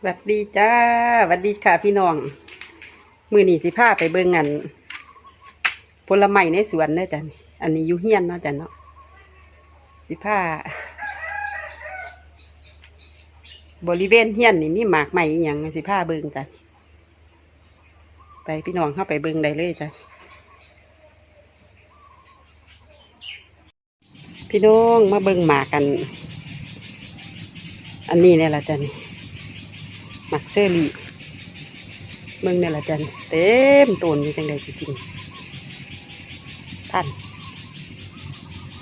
สวัสดีจ้าสวัสดีค่ะพี่น้อง มือหนีสิพาไปเบิ่งอันผลไม้ในสวนเด้อจ้ะนี่อันนี้ยู่เฮียนเนาะจ้ะเนาะสิพาบริเวณเฮียนนี่มีหมากใหม่อย่างสิพาเบิ่งจ้ะไปพี่น้องเข้าไปเบิ่งได้เลยจ้ะพี่น้องมาเบิ่งหมากกัน อันนี้เนี่ยละจ้ะนี่ หมักเชอรี่เมืองนี่ละจันเต็มต้นอยู่จังใดสิกินท่าน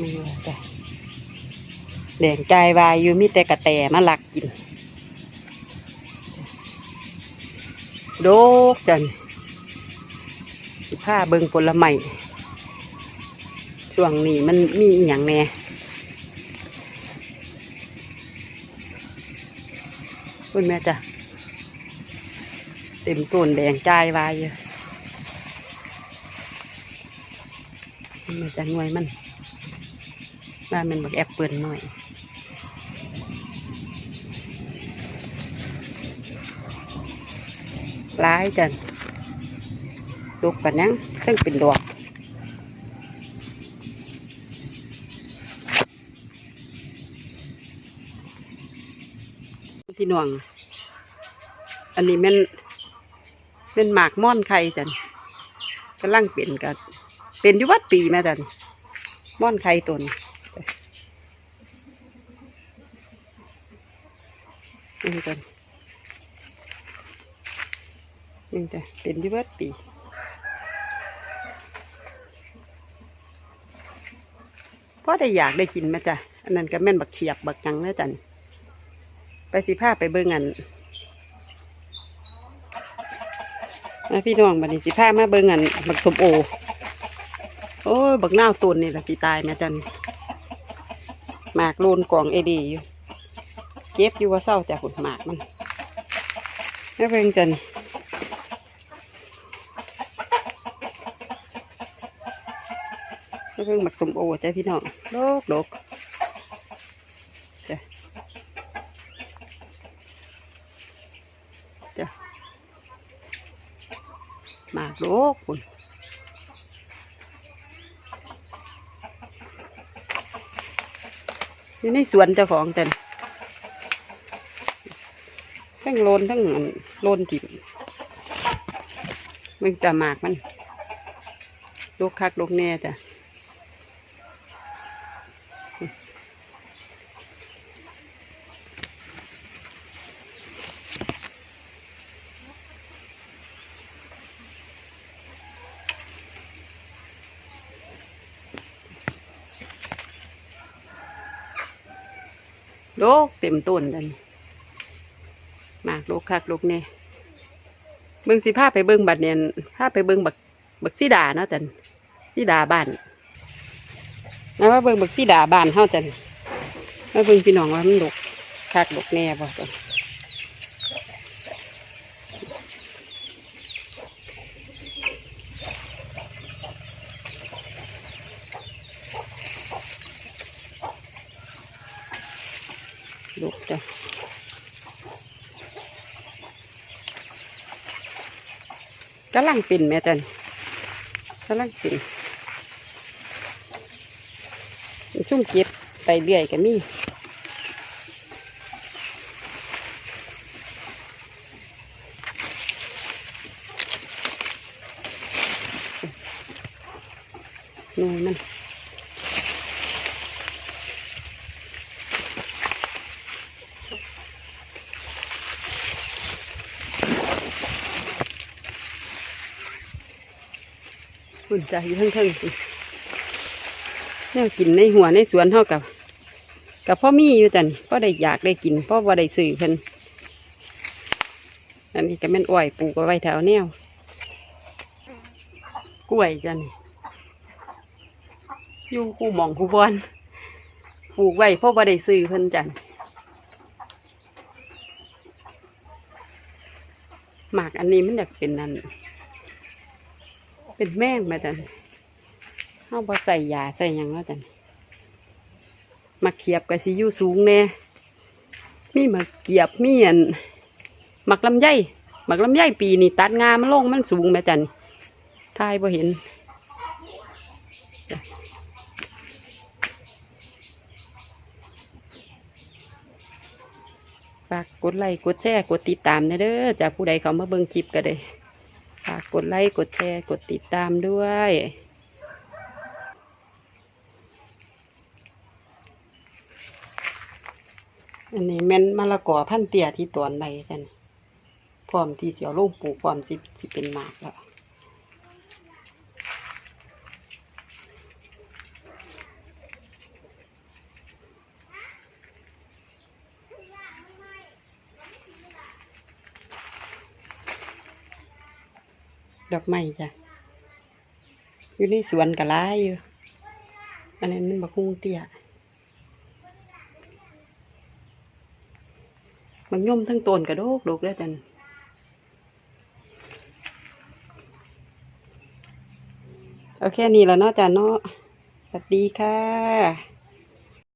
นี่แหละจ้ะแดงใจวายอยู่มีแต่กระแตมาหลักกิน โดกจันผ้าเบิงผลไม้ช่วงนี้มันมีอย่างแน่คุณแม่จ้ะ เต็มต้นแดงจ่ายวายอยู่มันจะหน่วยมัน ว่ามันบักแอปเปิลหน่อยร้ายจันลูกปันยังตั้งเป็นดอกพี่น้อง อันนี้แมัน เป็นหมากม่อนไข่จันกำลังเป็นกันเป็นยุวัดปีแม่จันม่อนไข่ตนนี่จันนี่จ้ะเป็นยุวัดปีพอได้อยากได้กินไหมจ้ะอันนั้นก็แม่นบักเขียบบักหยังนะจันไปสิผ้าไปเบิ่งอัน มาพี่น้องบัดนี้สิพามาเบิ่งอันบักสมโอ โอ้ยบักนาตุนนี่ละสิตายแม่จันหมากโลนกล่องเอดีอยู่เก็บอยู่ว่าเศร้าจากหุ่นหมากมันแม่เบิ่งจันแม่เบิ่งบักสมโอจ้ะพี่น้องโลกโลกจ้ะจ้ะ มากโลกคุณอยู่ในสวนเจ้าของแต่ทั้งโลนทั้งโลนถิ่มมันจะหมากมันลูกคักลูกแน่จ้ะ โลกเต็มต้นจันมากลูกคักลูกแน่เบิ้งสิพาไปเบิ้งบัดเนี่ยผ้าไปเบิ้งบักบักซีดาเนาะจันซีดาบ้านนะว่าเบิ้งบักซีดาบ้านเฮาจันมาเบิ้งพี่น้องว่ามันลูกคักลูกแน่บ่จัน ลูกจ้ะกำลังปิ่นแม่จันกำลังปิ่นชุ่มเก็บไปเรื่อยก็มีหน่วยมัน หุ่นใจอยู่ทั้งๆสิแนวกินในหัวในสวนเท่ากับ กับพ่อมีอยู่แต่นพ่อได้อยากได้กินพ่อว่าได้สื่อเพิ่นอันนี้ก็แม่นอ้อยปลูกไว้แถวแนวกล้วยจ้ะนี่อยู่คู่หมองคู่บอนปลูกไว้พ่อว่าได้สื่อเพิ่นจันหมากอันนี้มันอยากเป็นนั่น เป็นแม่งมาจันเฮาบ่ใส่ยาใส่ยังแล้วจันมาเขียบกับสิอยู่สูงแน่มีมาเกียบมีอันหมักลำไยหมักลำไยปีนี่ตัดงามันลงมันสูงแม่จันทายบ่เห็นฝากกดไลค์กดแชร์กดติดตามนะเด้อจากผู้ใดเขามาเบิ่งคลิปก็ได้ กดไลค์ กดแชร์ กดติดตามด้วย อันนี้แม่นมะละกอพันเตียที่ตอนใบจันพร้อมที่เสียวลงปลูกพร้อมสิสิเป็นหมากแล้ว ดอกไม้จ้ะ อยู่ในสวนกะลายอยู่ อันนั้นมันบักฮุ่งเตี้ยมันย่อมทั้งต้นกระโดกดกแล้จันเอาแค่นี้แล้วเนาะจ้ะเนาะสวัสดีค่ะ